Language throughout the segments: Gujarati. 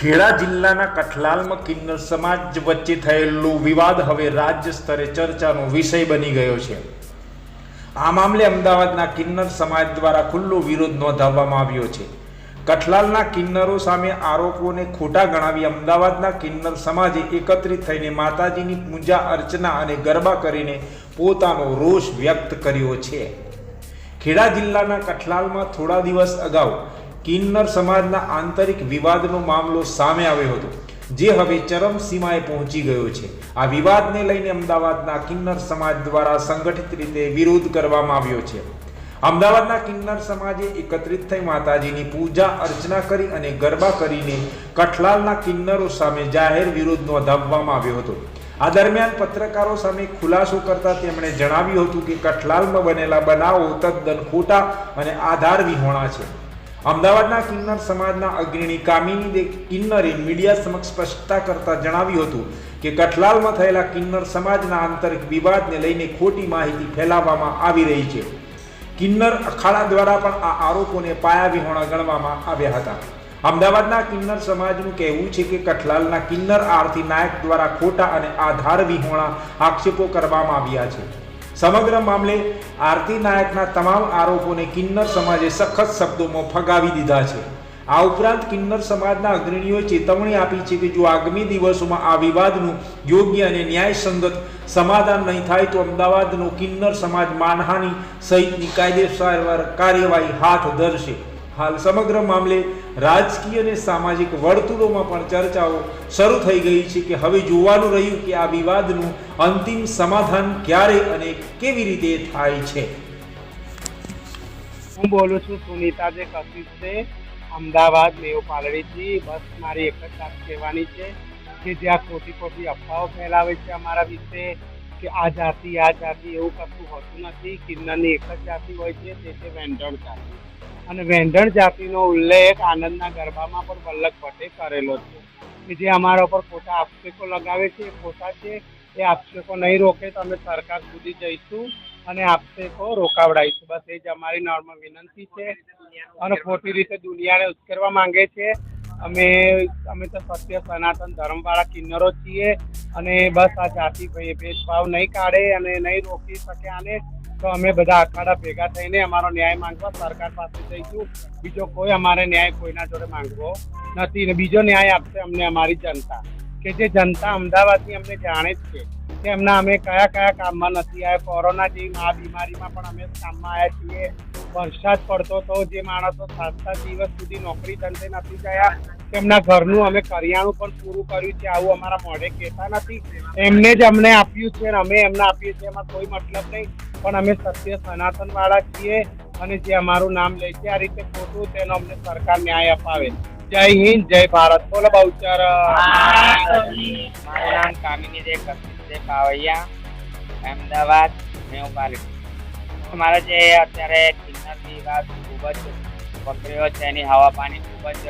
ખેડા જિલ્લાના કઠલાલમાં કિન્નર સમાજ વચ્ચે થયેલો વિવાદ હવે રાજ્ય સ્તરે ચર્ચાનો વિષય બની ગયો છે. આ મામલે અમદાવાદના કિન્નર સમાજ દ્વારા ખુલ્લો વિરોધ નોંધાવવામાં આવ્યો છે. કઠલાલના કિન્નરો સામે આરોપોને ખોટા ગણાવી અમદાવાદના કિન્નર સમાજે એકત્રિત થઈને માતાજીની પૂજા અર્ચના અને ગરબા કરીને પોતાનો રોષ વ્યક્ત કર્યો છે. ખેડા જિલ્લાના કઠલાલમાં થોડા દિવસ અગાઉ કિન્નર સમાજના આંતરિક વિવાદનો મામલો સામે આવ્યો હતો, જે હવે ચરમસીમાએ પહોંચી ગયો છે. આ વિવાદને લઈને અમદાવાદના કિન્નર સમાજ દ્વારા સંગઠિત રીતે વિરોધ કરવામાં આવ્યો છે. અમદાવાદના કિન્નર સમાજે એકત્રિત થઈ માતાજીની પૂજા, અર્ચના કરી અને ગરબા કરીને કઠલાલના કિન્નરો સામે જાહેર વિરોધ નોંધાવવામાં આવ્યો હતો. આ દરમિયાન પત્રકારો સામે ખુલાસો કરતા તેમણે જણાવ્યું હતું કે કઠલાલમાં બનેલા બનાવો તદ્દન ખોટા અને આધાર વિહોણા છે. અમદાવાદના કિન્નર સમાજના અગ્રણી કામિની કિન્નરે મીડિયા સમક્ષ સ્પષ્ટતા કરતા જણાવ્યું હતું કે કઠલાલમાં થયેલા કિન્નર સમાજના આંતરિક વિવાદને લઈને ખોટી માહિતી ફેલાવવામાં આવી રહી છે. કિન્નર અખાડા દ્વારા પણ આ આરોપોને પાયા વિહોણા ગણવામાં આવ્યા હતા. અમદાવાદના કિન્નર સમાજનું કહેવું છે કે કઠલાલના કિન્નર આરતી નાયક દ્વારા ખોટા અને આધાર વિહોણા આક્ષેપો કરવામાં આવ્યા છે. સમગ્ર મામલે આરતી નાયકના તમામ આરોપોને કિન્નર સમાજે સખત શબ્દોમાં ફગાવી દીધા છે. આ ઉપરાંત કિન્નર સમાજના અગ્રણીઓએ ચેતવણી આપી છે કે જો આગામી દિવસોમાં આ વિવાદનું યોગ્ય અને ન્યાયસંગત સમાધાન નહીં થાય તો અમદાવાદનો કિન્નર સમાજ માનહાનિ સહિતની કાયદેસર કાર્યવાહી હાથ ધરશે. હાલ સમગ્ર મામલે રાજકીય અને સામાજિક વર્તુળોમાં પણ ચર્ચાઓ શરૂ થઈ ગઈ છે કે હવે જોવાનું રહ્યું કે આ વિવાદનું અંતિમ સમાધાન ક્યારે અને કેવી રીતે થાય છે. હું બોલું છું સુનિતા જે કશિશ છે, અમદાવાદ મેવ પાલડીથી બસ મારી એક જ વાત કહેવાની છે કે જ્યાં ખોટી ખોટી અફવાઓ ફેલાવે છે અમારા વિશે, કે આ જાતિ આ જાતિ એવું કશું હોતું નથી. કિન્નરની એક જ જાતિ હોય છે, તે વેન્ડર જાતિ. અને વેંઢણ જાતિનો ઉલ્લેખ આનંદના ગરબામાં પણ વલ્લભ ભટ્ટે કરેલો છે કે જે અમારા ઉપર ખોટા આક્ષેપો લગાવે છે, એ ખોટા છે, એ આક્ષેપો નહીં રોકે તો અમે સરકાર સુધી જઈશું અને આક્ષેપો રોકાવડાવીશું. બસ એ જ અમારી નોર્મલ વિનંતી છે અને ખોટી રીતે દુનિયાને ઉશ્કેરવા માંગે છે. અમે અમે તો સત્ય, સનાતન ધર્મવાળા કિન્નરો છીએ અને બસ આ જાતિ ભાઈ ભેદભાવ નહીં કાઢે અને નહીં રોકી શકે આને તો અમે બધા અખાડા ભેગા થઈને અમારો ન્યાય માંગવા, સરકાર પાસે જઈશું. બીજો કોઈ અમારે ન્યાય કોઈના જોડે માંગવો નથી ને બીજો ન્યાય આપશે અમને અમારી જનતા. કે જે જનતા અમદાવાદની અમને જાણે જ છે. કે એમના અમે કયા કયા કામમાં નથી આવ્યા. કોરોના જેવી આ બીમારીમાં પણ અમે કામમાં આવ્યા છીએ. વરસાદ પડતો તો જે માણસો સાત સાત દિવસ સુધી નોકરી ધંધે નથી ગયા. તેમના ઘરનું અમે કરિયાણું પણ પૂરું કર્યું છે. આવું અમારા મોઢે કહેતા નથી. એમને જ અમને આપ્યું છે અને અમે એમને આપીએ છીએ. એમાં કોઈ મતલબ નહીં. પણ અમે સત્ય સનાતન વાળા છીએ અને જે અમારું નામ લે છે આ રીતે ખોટું તેનો અમને સરકાર ન્યાય અપાવે જય હિન્દ જય ભારત. બોલો બહુચર મારું નામ કામિની કશિશ દે પાવૈયા અમદાવાદ મ્યુનિસિપાલિટી મારો જે અત્યારે કિન્નર વિવાદ ખૂબ જ પકડ્યો છે, એની હવા પાણી ખૂબ જ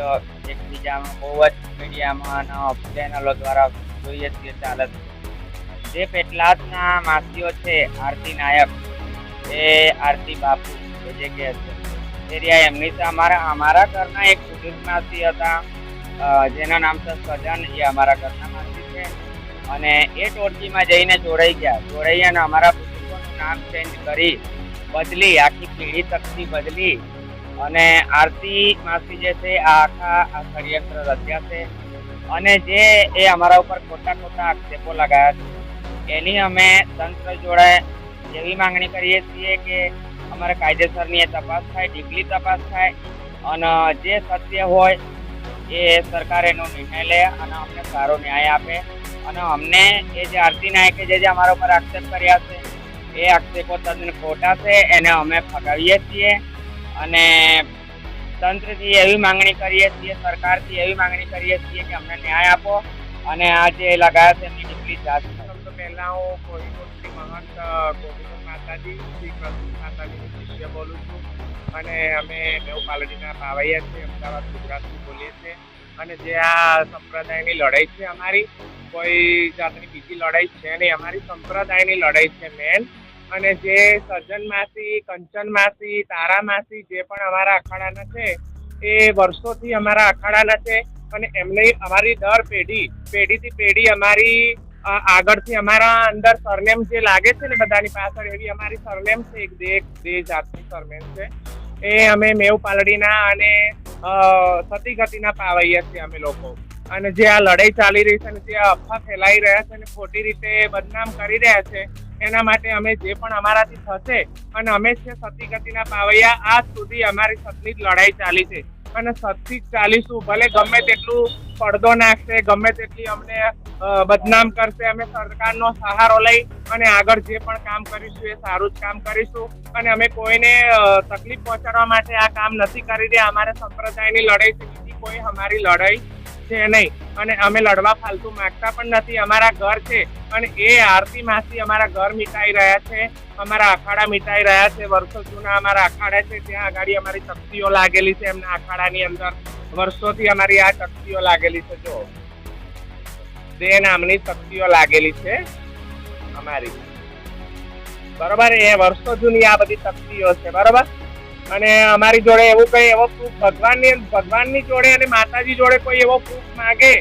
એકબીજામાં બહુ જ મીડિયામાં ચેનલો દ્વારા જોઈએ છીએ ચાલે છે જે પેટલાદના માસીઓ છે, આરતી નાયક, એ આરતી બાપુ કે જે કે છે. એ એમની તો અમારા અમારા ઘરના એક બુઝુર્ગ માસી હતા જેના નામ છે સજન એ અમારા ઘરના માસી છે. અને એ ટોળકીમાં જઈને જોડાઈ ગયા. જોડાઈ અને અમારા બુઝુર્ગોનું નામ ચેન્જ કરી, બદલી, આખી પેઢી તકથી બદલી અને આરતી માસી જે છે, આ આખા આ ષડયંત્ર રચ્યા છે. અને જે એ અમારા ઉપર ખોટા ખોટા આક્ષેપો લગાવ્યા છે. એની અમે તંત્ર જોડે એવી માંગણી કરીએ છીએ કે અમારે કાયદેસરની એ તપાસ થાય, ડીપલી તપાસ થાય અને જે સત્ય હોય એ સરકાર એનો નિર્ણય લે અને અમને સારો ન્યાય આપે. અને અમને એ જે આરતી નાયકે જે જે અમારા ઉપર આક્ષેપ કર્યા છે, એ આક્ષેપો તદ્દન ખોટા છે. એને અમે ફગાવીએ છીએ અને તંત્રથી એવી માંગણી કરીએ છીએ, સરકારથી એવી માંગણી કરીએ છીએ કે અમને ન્યાય આપો અને આ જે લગાયા છે એમની ડિગ્રી જાત. તો પહેલાં હું કોહિનૂર શ્રી મહંત ગોવિંદ માતાજી, શ્રી કૃષ્ણ માતાજીનું શિષ્ય બોલું છું. અને અમે દેવ પાલડીના પાવૈયા છીએ, અમદાવાદ ગુજરાતથી બોલીએ છીએ અને જે આ સંપ્રદાયની લડાઈ છે અમારી, કોઈ જાતની બીજી લડાઈ છે નહીં. અમારી સંપ્રદાયની લડાઈ છે મેન અને જે સજ્જન માસી, કંચન માસી, તારા માસી જે પણ અમારા અખાડાના છે, એ વર્ષોથી અમારા અખાડાના છે અને એમને અમારી દર પેઢી, પેઢીથી પેઢી અમારી આગળથી અમારા અંદર સરનેમ જે લાગે છે ને બધાની પાછળ, એવી અમારી સરનેમ છે. એક દે દે જાતની સરનેમ છે. એ અમે મેવ પાલડીના અને સતી ગતિના પાવૈયા છીએ અમે લોકો. અને જે આ લડાઈ ચાલી રહી છે અને જે અફવા ફેલાઈ રહ્યા છે અને ખોટી રીતે બદનામ કરી રહ્યા છે, એના માટે અમે જે પણ અમારાથી થશે અને અમે છે સતી ગતિના પાવૈયા, આજ સુધી અમારી સતની જ લડાઈ ચાલી છે. અને જ ચાલીશું ભલે ગમે તેટલું પડદો નાખશે, ગમે તેટલી અમને બદનામ કરશે, અમે સરકારનો સહારો લઈ અને આગળ જે પણ કામ કરીશું એ સારું જ કામ કરીશું. અને અમે કોઈને તકલીફ પહોંચાડવા માટે આ કામ નથી કરી રહ્યા. અમારે સંપ્રદાયની લડાઈ છે. બીજી કોઈ અમારી લડાઈ છે નહીં. અને અમે લડવા ફાલતુ માંગતા પણ નથી. અમારા ઘર છે અને એ આરતી માસી અમારા ઘર મીટાઈ રહ્યા છે. અમારા અખાડા મીટાઈ રહ્યા છે. વર્ષો જૂના અમારા અખાડા છે. ત્યાં આગળ અમારી શક્તિઓ લાગેલી છે એમના અખાડાની અંદર. વર્ષોથી અમારી આ શક્તિઓ લાગેલી છે. જો દે નામની શક્તિઓ લાગેલી છે અમારી. બરોબર? એ વર્ષો જૂની આ બધી શક્તિઓ છે. બરોબર? અને અમારી જોડે એવું કઈ એવો પ્રૂફ ભગવાનની ભગવાનની જોડે અને માતાજી જોડે કોઈ એવો પ્રૂફ માંગે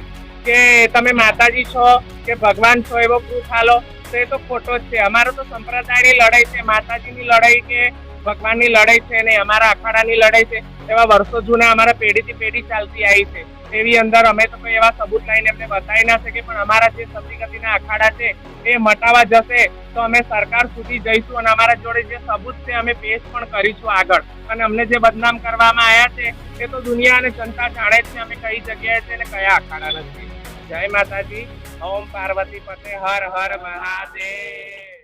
કે તમે માતાજી છો, કે ભગવાન છો એવો પ્રૂફ હાલો તો એ તો ખોટો જ છે. અમારો તો સંપ્રદાયની લડાઈ છે, માતાજીની લડાઈ કે ભગવાનની લડાઈ છે ને અમારા અખાડાની લડાઈ છે, એવા વર્ષો જૂના અમારા પેઢીથી પેઢી ચાલતી આવી છે. એવી અંદર અમે તો કોઈ એવા સબૂત લઈને એમને બતાવી ના શકીએ, પણ અમારા જે સતીગતિના અખાડા છે એ મટાવા જશે, તો અમે સરકાર સુધી જઈશું અને અમારા જોડે જે સબૂત છે અમે પેશ પણ કરીશું આગળ. અને અમને જે બદનામ કરવામાં આવ્યા છે, એ તો દુનિયા અને જનતા જાણે છે અમે કઈ જગ્યાએ છે અને કયા અખાડા નથી જય માતાજી, ઓમ પાર્વતી પતે, હર હર મહાદેવ.